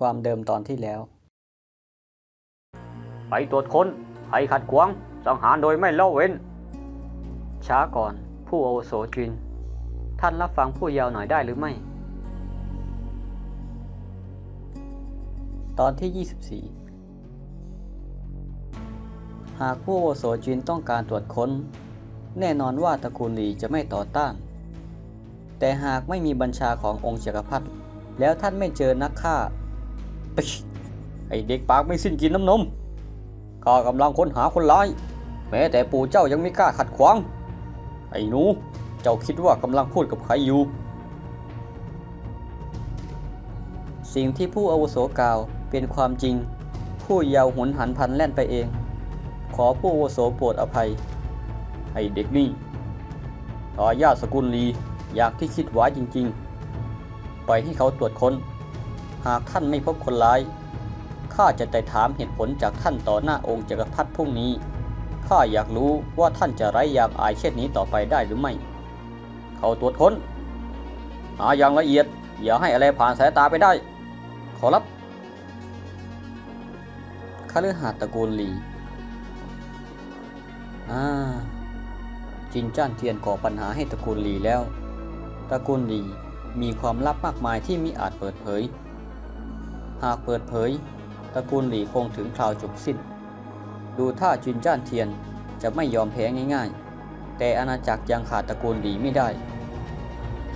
ความเดิมตอนที่แล้ว ไปตรวจค้นภัยขัดขวางสังหารโดยไม่ละเว้น ช้าก่อนผู้อาวุโสจิน ท่านรับฟังผู้เยาว์หน่อยได้หรือไม่ ตอนที่ 24 หากผู้อาวุโสจินต้องการตรวจค้น แน่นอนว่าตระกูลหลีจะไม่ต่อต้าน แต่หากไม่มีบัญชาขององค์จักรพรรดิแล้วท่านไม่เจอนักฆ่าปิ๊ช ไอเด็กปากไม่สิ้นกินน้ำนมข้ากำลังค้นหาคนร้าย แม้แต่ปู่เจ้ายังไม่กล้าขัดขวาง ไอ้หนู เจ้าคิดว่ากำลังพูดกับใครอยู่ สิ่งที่ผู้อาวุโสกล่าวเป็นความจริง ผู้เยาว์หุนหันพันแล่นไปเอง ขอผู้อาวุโสโปรดอภัย ไอเด็กนี่ทายาทสกุลลีอยากที่คิดไว้จริงๆ ไปให้เขาตรวจค้น หากท่านไม่พบคนร้าย ข้าจะไต่ถามเหตุผลจากท่านต่อหน้าองค์จักรพรรดิพรุ่งนี้ ข้าอยากรู้ว่าท่านจะไร้ยางอายเช่นนี้ต่อไปได้หรือไม่ เขาตรวจค้น หาอย่างละเอียด อย่าให้อะไรผ่านสายตาไปได้ ขอรับคฤหาสน์ตระกูลหลีอ่าจินจ้านเทียนก่อปัญหาให้ตระกูลหลีแล้ว ตระกูลหลีมีความลับมากมายที่มิอาจเปิดเผย หากเปิดเผยตระกูลหลี่คงถึงคราวจบสิ้น ดูท่าจินจ้านเทียนจะไม่ยอมแพ้ง่ายๆ แต่อาณาจักรยังขาดตระกูลหลี่ไม่ได้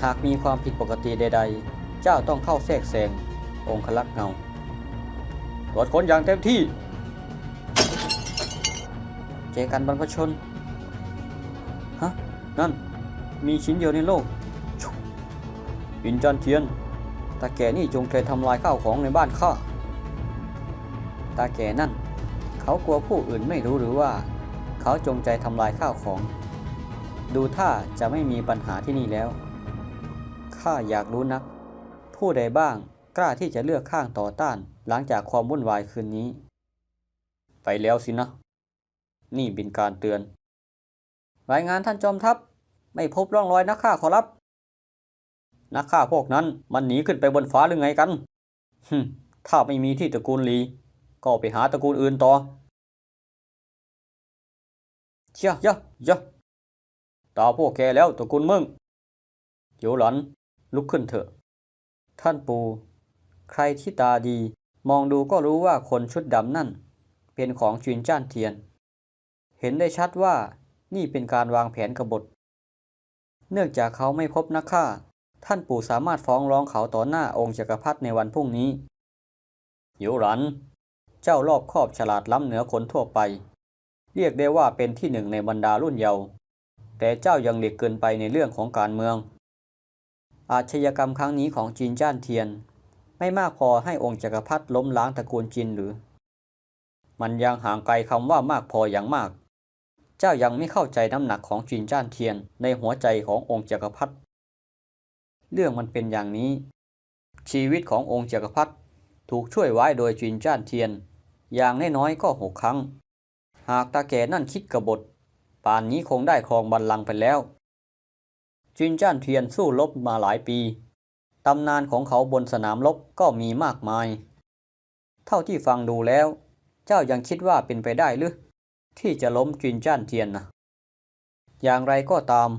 หากมีความผิดปกติใด ๆ เจ้าต้องเข้าแทรกแซงองคลักษ์เงาตรวจค้นอย่างเต็มที่ เจกันบรรพชน ฮะ นั่น มีชิ้นเดียวในโลกอินจันเทียนาแก่นี่จงใจทำลายข้าวของในบ้านข้า ตาแก่นั่น เขากลัวผู้อื่นไม่รู้หรือว่า เขาจงใจทำลายข้าวของ ดูท่าจะไม่มีปัญหาที่นี่แล้ว ข้าอยากรู้นัก ผู้ใดบ้างกล้าที่จะเลือกข้างต่อต้านหลังจากความวุ่นวายคืนนี้ ไปแล้วสินะ นี่เป็นการเตือน รายงานท่านจอมทัพ ไม่พบร่องรอยนักฆ่าขอรับ นักฆ่าพวกนั้นมันหนีขึ้นไปบนฟ้าหรือไงกันฮึถ้าไม่มีที่ตระกูลลี ก็ไปหาตระกูลอื่นต่อ เชี่ยยะยะตาพวกแกแล้วตระกูลมึงเดี๋ยวหลันลุกขึ้นเถอะ ท่านปู่ใครที่ตาดี มองดูก็รู้ว่าคนชุดดำนั่น เป็นของจินจ้านเทียน เห็นได้ชัดว่านี่เป็นการวางแผนกบฏ เนื่องจากเขาไม่พบนักฆ่า ท่านปู่สามารถฟ้องร้องเขาต่อหน้าองค์จักรพรรดิในวันพรุ่งนี้เดี๋ยวหลัน เจ้ารอบครอบฉลาดล้ำเหนือคนทั่วไป เรียกได้ว่าเป็นที่หนึ่งในบรรดารุ่นเยาว์แต่เจ้ายังเด็กเกินไปในเรื่องของการเมือง อาชญากรรมครั้งนี้ของจีนจ้านเทียน ไม่มากพอให้องค์จักรพรรดิล้มล้างตระกูลจินหรือ มันยังห่างไกลคำว่ามากพออย่างมาก เจ้ายังไม่เข้าใจน้ำหนักของจีนจ้านเทียนในหัวใจขององค์จักรพรรดิ เรื่องมันเป็นอย่างนี้ ชีวิตขององค์จักรพรรดิถูกช่วยไว้โดยจีนจ้านเทียน อย่างน้อยๆก็หกครั้ง หากตาแก่นั่นคิดกบฏ ป่านนี้คงได้ครองบัลลังก์ไปแล้ว จินจ้านเทียนสู้รบมาหลายปีตำนานของเขาบนสนามรบก็มีมากมาย เท่าที่ฟังดูแล้ว เจ้ายังคิดว่าเป็นไปได้หรือ ที่จะล้มจินจ้านเทียนนะอย่างไรก็ตาม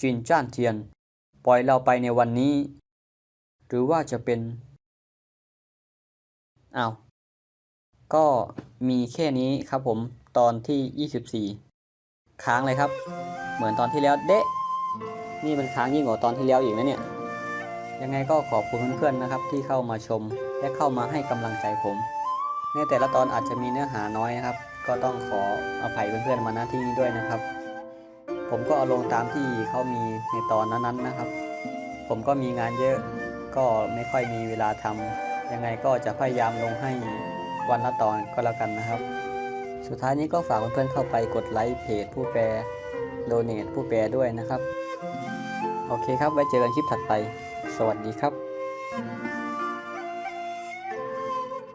จินจ้านเทียน ปล่อยเราไปในวันนี้ หรือว่าจะเป็นอ้าวก็มีแค่นี้ครับผมตอนที่ 24 ค้างเลยครับ เหมือนตอนที่แล้วเดะนี่มันค้างยิ่งกว่าตอนที่แล้วอีกนะเนี่ย ยังไงก็ขอบคุณเพื่อนๆนะครับ ที่เข้ามาชมและเข้ามาให้กำลังใจผม ในแต่ละตอนอาจจะมีเนื้อหาน้อยนะครับ ก็ต้องขออภัยเพื่อนๆมาณที่นี้ด้วยนะครับ ผมก็เอาลงตามที่เขามีในตอนนั้นๆนะครับ ผมก็มีงานเยอะก็ไม่ค่อยมีเวลาทำยังไงก็จะพยายามลงให้วันละตอนก็แล้วกันนะครับ สุดท้ายนี้ก็ฝากเพื่อนๆเข้าไปกดไลค์เพจผู้แปลโดเนทผู้แปลด้วยนะครับ โอเคครับไว้เจอกันคลิปถัดไป สวัสดีครับ